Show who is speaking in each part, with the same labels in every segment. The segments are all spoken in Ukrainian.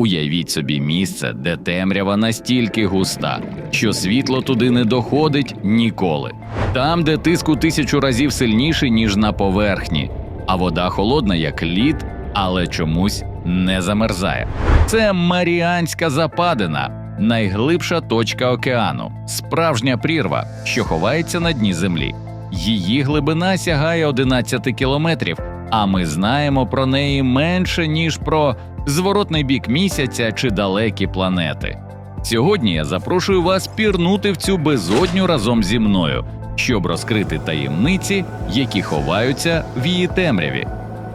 Speaker 1: Уявіть собі місце, де темрява настільки густа, що світло туди не доходить ніколи. Там, де тиск у тисячу разів сильніший, ніж на поверхні, а вода холодна, як лід, але чомусь не замерзає. Це Маріанська западина, найглибша точка океану, справжня прірва, що ховається на дні землі. Її глибина сягає 11 кілометрів, а ми знаємо про неї менше ніж про зворотний бік місяця чи далекі планети. Сьогодні я запрошую вас пірнути в цю безодню разом зі мною, щоб розкрити таємниці, які ховаються в її темряві.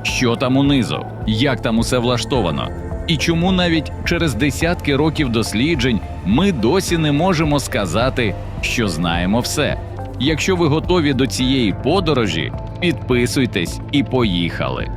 Speaker 1: Що там унизу, як там усе влаштовано, і чому навіть через десятки років досліджень ми досі не можемо сказати, що знаємо все. Якщо ви готові до цієї подорожі, підписуйтесь і поїхали.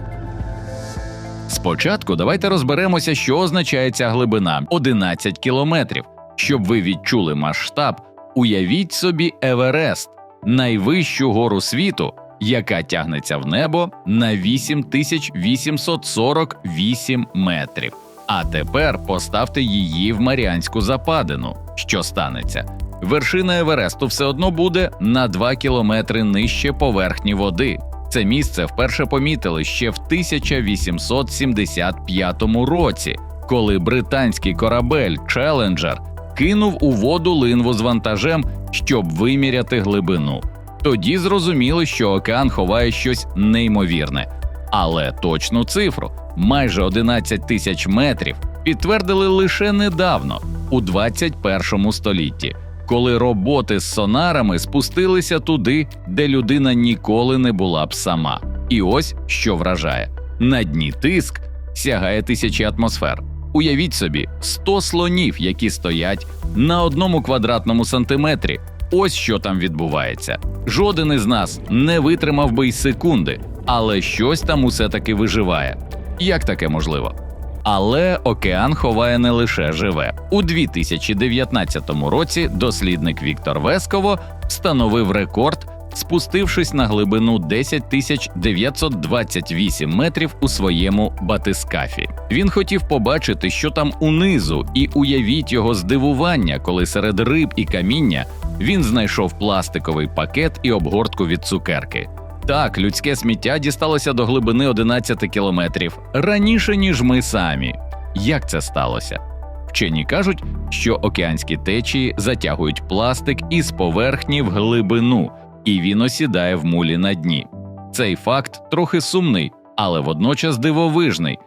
Speaker 1: Спочатку давайте розберемося, що означає ця глибина 11 кілометрів. Щоб ви відчули масштаб, уявіть собі Еверест, найвищу гору світу, яка тягнеться в небо на 8848 метрів. А тепер поставте її в Маріанську западину. Що станеться? Вершина Евересту все одно буде на 2 кілометри нижче поверхні води. Це місце вперше помітили ще в 1875 році, коли британський корабель Челенджер кинув у воду линву з вантажем, щоб виміряти глибину. Тоді зрозуміли, що океан ховає щось неймовірне, але точну цифру майже 11 тисяч метрів підтвердили лише недавно, у 21 столітті, коли роботи з сонарами спустилися туди, де людина ніколи не була б сама. І ось що вражає: на дні тиск сягає тисячі атмосфер. Уявіть собі 100 слонів, які стоять на одному квадратному сантиметрі. Ось що там відбувається. Жоден із нас не витримав би й секунди, але щось там усе таки виживає. Як таке можливо? Але океан ховає не лише живе. У 2019 році дослідник Віктор Весково встановив рекорд, спустившись на глибину 10 тисяч 928 метрів у своєму батискафі. Він хотів побачити, що там унизу, і уявіть його здивування, коли серед риб і каміння він знайшов пластиковий пакет і обгортку від цукерки. Так, людське сміття дісталося до глибини 11 кілометрів раніше, ніж ми самі. Як це сталося? Вчені кажуть, що океанські течії затягують пластик із поверхні в глибину, і він осідає в мулі на дні. Цей факт трохи сумний, але водночас дивовижний.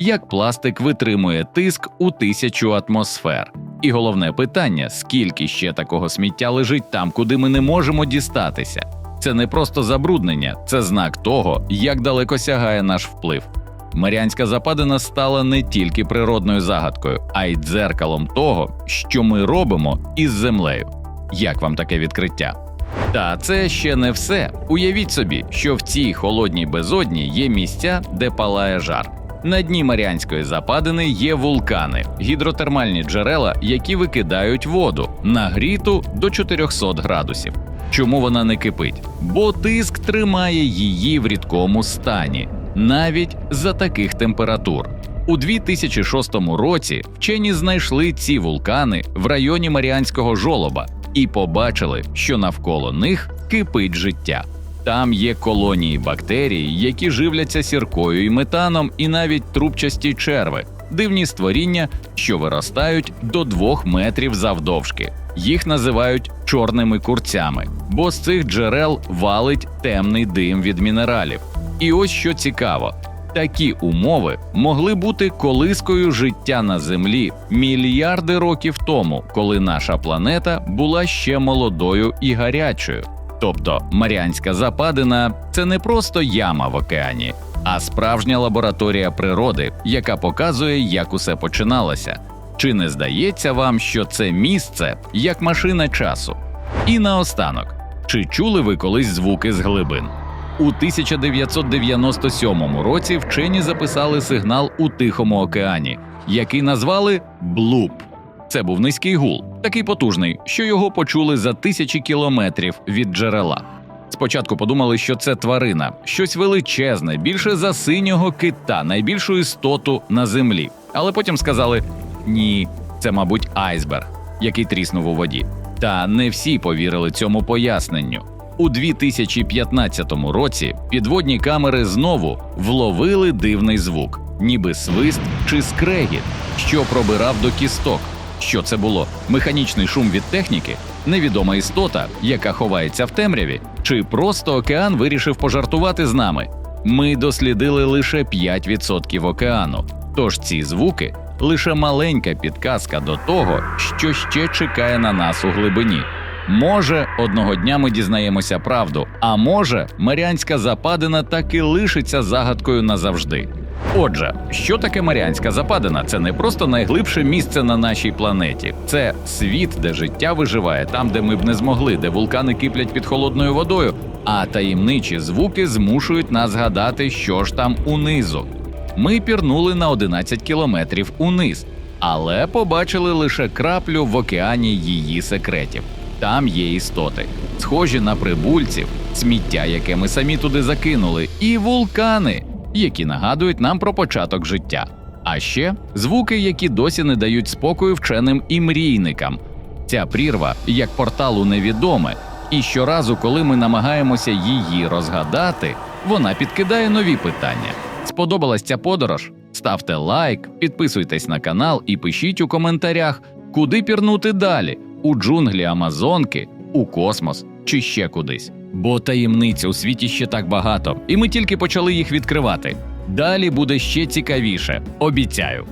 Speaker 1: Як пластик витримує тиск у тисячу атмосфер? І головне питання: скільки ще такого сміття лежить там, куди ми не можемо дістатися? Це не просто забруднення, це знак того, як далеко сягає наш вплив. Маріанська западина стала не тільки природною загадкою, а й дзеркалом того, що ми робимо із землею. Як вам таке відкриття? Та це ще не все. Уявіть собі, що в цій холодній безодні є місця, де палає жар. На дні Маріанської западини є вулкани, гідротермальні джерела, які викидають воду нагріту до 400 градусів. Чому вона не кипить? Бо тиск тримає її в рідкому стані, навіть за таких температур. У 2006 році вчені знайшли ці вулкани в районі Маріанського жолоба і побачили, що навколо них кипить життя. Там є колонії бактерій, які живляться сіркою і метаном, і навіть трубчасті черви, дивні створіння, що виростають до двох метрів завдовжки. Їх називають чорними курцями, бо з цих джерел валить темний дим від мінералів. І ось що цікаво. Такі умови могли бути колискою життя на землі мільярди років тому, коли наша планета була ще молодою і гарячою. Тобто Маріанська западина це не просто яма в океані, а справжня лабораторія природи, яка показує, як усе починалося. Чи не здається вам, що це місце як машина часу? І наостанок, чи чули ви колись звуки з глибин? У 1997 році вчені записали сигнал у Тихому океані, який назвали блуп. Це був низький гул, такий потужний, що його почули за тисячі кілометрів від джерела. Спочатку подумали, що це тварина, щось величезне, більше за синього кита, найбільшу істоту на землі. Але потім сказали: ні, це, мабуть, айсберг, який тріснув у воді. Та не всі повірили цьому поясненню. У 2015 році підводні камери знову вловили дивний звук, ніби свист чи скрегіт, що пробирав до кісток. Що це було? Механічний шум від техніки, невідома істота, яка ховається в темряві, чи просто океан вирішив пожартувати з нами. Ми дослідили лише 5% океану, тож ці звуки лише маленька підказка до того, що ще чекає на нас у глибині. Може, одного дня ми дізнаємося правду, а може, Маріанська западина таки лишиться загадкою назавжди. Отже, що таке Маріанська западина? Це не просто найглибше місце на нашій планеті, це світ, де життя виживає, там, де ми б не змогли, де вулкани киплять під холодною водою, а таємничі звуки змушують нас згадати, що ж там унизу. Ми пірнули на 11 кілометрів униз, але побачили лише краплю в океані її секретів. Там є істоти, схожі на прибульців, сміття, яке ми самі туди закинули, і вулкани, які нагадують нам про початок життя. А ще звуки, які досі не дають спокою вченим і мрійникам. Ця прірва як портал у невідоме, і щоразу, коли ми намагаємося її розгадати, вона підкидає нові питання. Сподобалась ця подорож? Ставте лайк, підписуйтесь на канал і пишіть у коментарях, куди пірнути далі у джунглі Амазонки, у космос чи ще кудись. Бо таємниць у світі ще так багато, і ми тільки почали їх відкривати. Далі буде ще цікавіше, обіцяю.